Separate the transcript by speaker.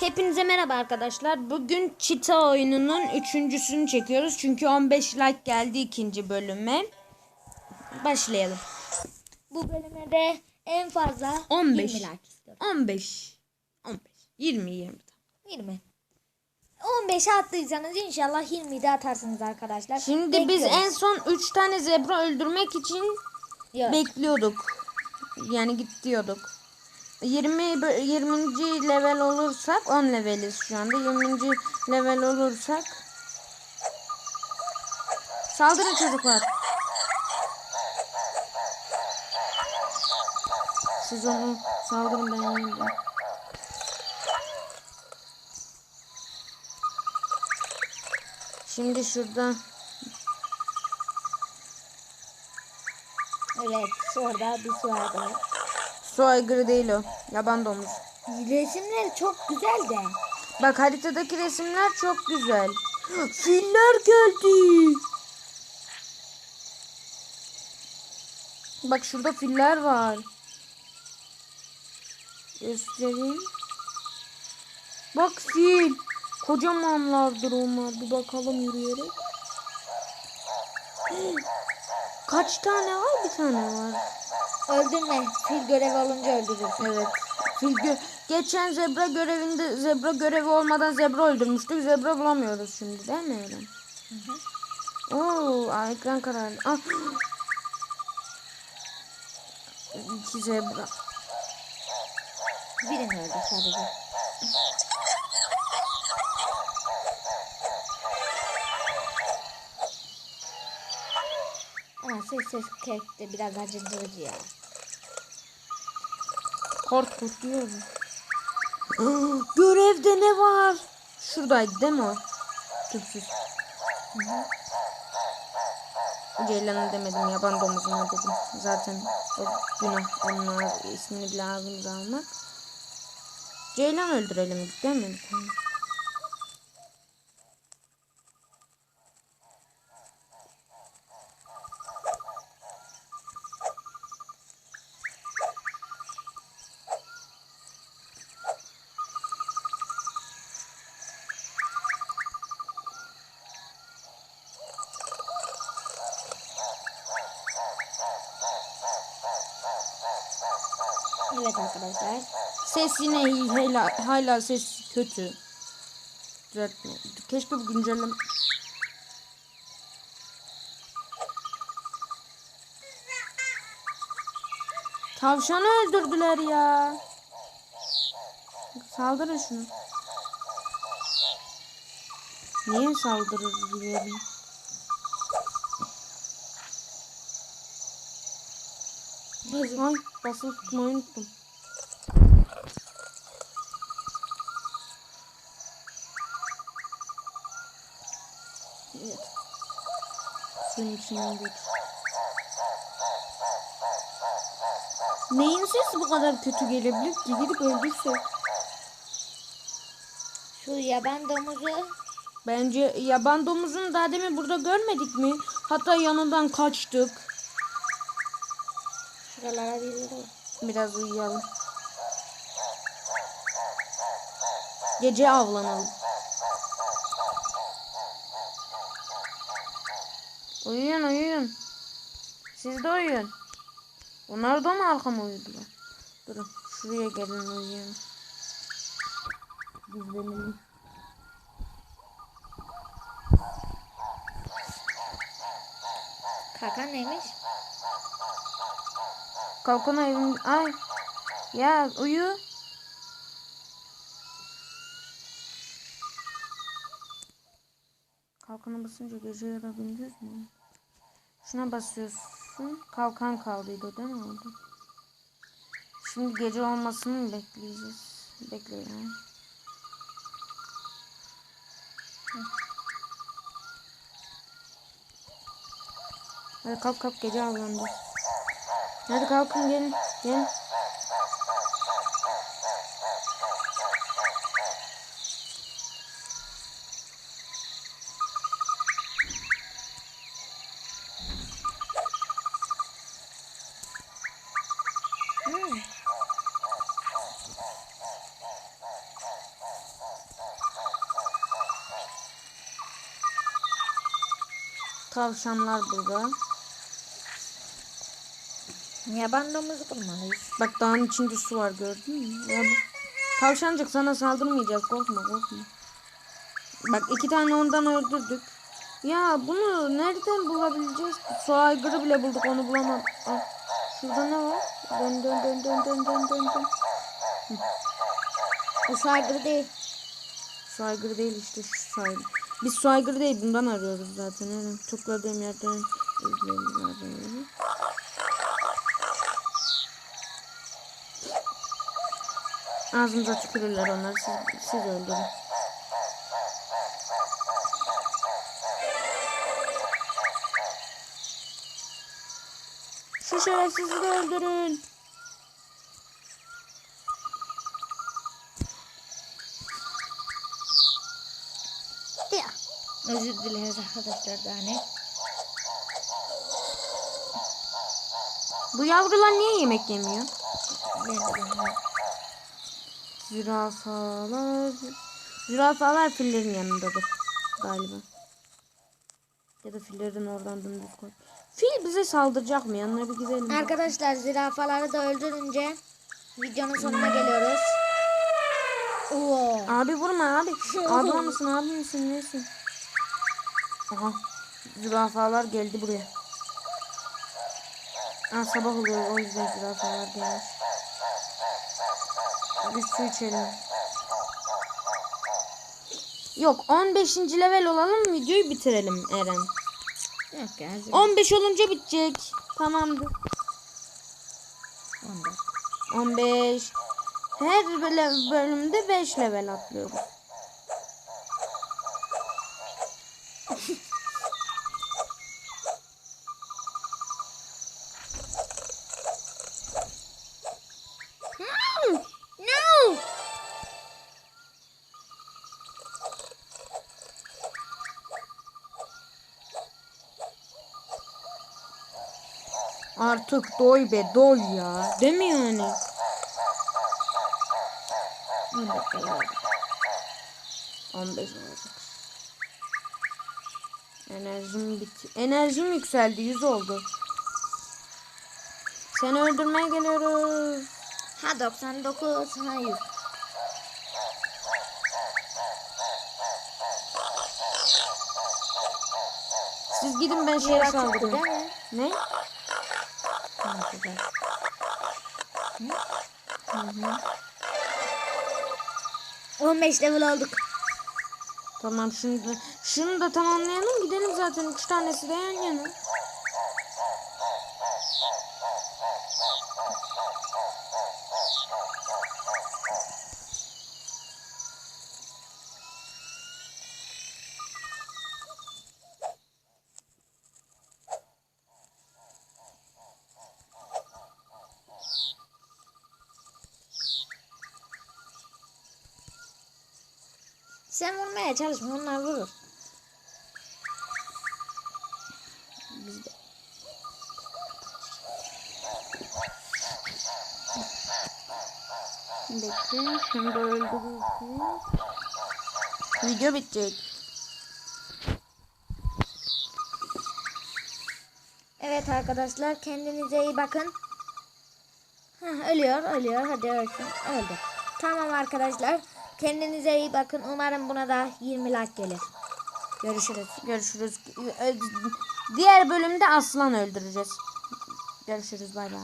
Speaker 1: Hepinize merhaba arkadaşlar. Bugün Çita oyununun üçüncüsünü çekiyoruz. Çünkü 15 like geldi ikinci bölüme. Başlayalım.
Speaker 2: Bu bölüme de en fazla
Speaker 1: 15.
Speaker 2: 20 like istiyorum.
Speaker 1: 15. 15. 20 20.
Speaker 2: 20. 15 attıysanız inşallah 20'yi de atarsınız arkadaşlar.
Speaker 1: Şimdi biz
Speaker 2: Bekliyoruz.
Speaker 1: en son 3 tane zebra öldürmek için
Speaker 2: Yok.
Speaker 1: bekliyorduk. Yani git diyorduk. 20 bö- 20. level olursak 10 leveliz şu anda. 20. level olursak Saldırın çocuklar. Siz onu saldırın ben yenildim. Şimdi şurada
Speaker 2: Evet şurada bir su vardı.
Speaker 1: Su aygırı değil o. Yaban domuz.
Speaker 2: Resimleri çok güzel de.
Speaker 1: Bak haritadaki resimler çok güzel. Filler geldi. Bak şurada filler var. Göstereyim. Bak fil. Kocamanlardır onlar. Bir bakalım yürüyerek. Kaç tane var? Bir tane var.
Speaker 2: Öldürme. Fil görevi olunca öldürürsün.
Speaker 1: Evet. Fil gö- Geçen zebra görevinde zebra görevi olmadan zebra öldürmüştük. Zebra bulamıyoruz şimdi değil mi Eren? Oo, aa, ekran kararlı. Ah. İki zebra.
Speaker 2: Birini öldür sadece. Ama ses ses kek de biraz acındırıcı ya.
Speaker 1: Kort kurtluyorum. Görevde ne var? Şuradaydı değil mi o? Tüpsüz. Demedim yaban domuzuna dedim. Zaten o günah onun ismini bile ağzımıza almak. Ceylan öldürelim değil mi?
Speaker 2: Evet arkadaşlar.
Speaker 1: Ses yine iyi, hala, hala ses kötü. Keşke bu güncelleme... Tavşanı öldürdüler ya. Saldırın şunu. Niye saldırır biliyorum. Ay basılı tutmayı unuttum. Evet. İçinden geç. Neyin sesi bu kadar kötü gelebilir ki? Gidip öldürsek.
Speaker 2: Şu yaban domuzu
Speaker 1: Bence yaban domuzunu daha demin burada görmedik mi? Hatta yanından kaçtık.
Speaker 2: Şuralara yere.
Speaker 1: Biraz uyuyalım. Gece avlanalım. Uyuyun uyuyun. Siz de uyuyun. Onlar da mı arkama uyudular? Durun şuraya gelin uyuyun. Gizlenelim.
Speaker 2: Kaka neymiş?
Speaker 1: Kalkana evin... Ay. Ya uyu. Kalkana basınca gece ya da gündüz mü? Şuna basıyorsun. Kalkan kaldıydı değil mi orada? Şimdi gece olmasını mı bekleyeceğiz? Bekleyelim. Hadi kalk kalk gece avlandı. Hadi kalkın gelin. Gelin. Tavşanlar burada.
Speaker 2: Yaban domuzu kurmalıyız.
Speaker 1: Bak dağın içinde su var gördün mü? Ya. Tavşancık sana saldırmayacağız korkma korkma. Bak iki tane ondan öldürdük. Ya bunu nereden bulabileceğiz? Su aygırı bile bulduk onu bulamam. Ah, şurada ne var? Dön dön dön dön dön dön dön dön.
Speaker 2: Bu saygı değil.
Speaker 1: Su aygırı değil işte şu su aygırı. Biz su aygırı değil bundan arıyoruz zaten. Evet. Tıkladığım yerden izleyelim Ağzımıza tükürürler onları siz, siz öldürün. Şu şerefsizi de öldürün.
Speaker 2: Ya. Özür dileriz arkadaşlar daha ne?
Speaker 1: Bu yavrular niye yemek yemiyor?
Speaker 2: Ben bilmiyorum.
Speaker 1: Zürafalar... Zürafalar fillerin yanındadır galiba. Ya da fillerin oradan dümdüz koy. Fil bize saldıracak mı? Yanına bir gidelim.
Speaker 2: Arkadaşlar zürafaları da öldürünce videonun sonuna geliyoruz. Oo.
Speaker 1: Abi vurma abi. abi mısın abi misin nesin? Aha. Zürafalar geldi buraya. Aa, sabah oluyor o yüzden zürafalar gelmiş. Biz su içelim. Yok 15. level olalım videoyu bitirelim Eren.
Speaker 2: Yok ya.
Speaker 1: 15 olunca bitecek. Tamamdır.
Speaker 2: 14.
Speaker 1: 15. Her bölümde 5 level atlıyoruz. Artık doy be doy ya. Değil mi yani?
Speaker 2: 14 level.
Speaker 1: 15 olacak. Enerjim bitti. Enerjim yükseldi. 100 oldu. Seni öldürmeye geliyoruz.
Speaker 2: Ha 99, ha 100.
Speaker 1: Siz gidin ben şeye
Speaker 2: mi?
Speaker 1: Ne?
Speaker 2: Güzel.
Speaker 1: Hı hı.
Speaker 2: 15 level olduk.
Speaker 1: Tamam şimdi şunu da tamamlayalım gidelim zaten üç tanesi de yan yana.
Speaker 2: Sen vurmaya çalışma onlar vurur.
Speaker 1: Biz de. Bekle da öldürürüz. Video bitecek.
Speaker 2: Evet arkadaşlar kendinize iyi bakın. Heh, ölüyor ölüyor hadi ölsün öldü. Tamam arkadaşlar kendinize iyi bakın. Umarım buna da 20 like gelir. Görüşürüz.
Speaker 1: Görüşürüz. Diğer bölümde aslan öldüreceğiz. Görüşürüz bay bay.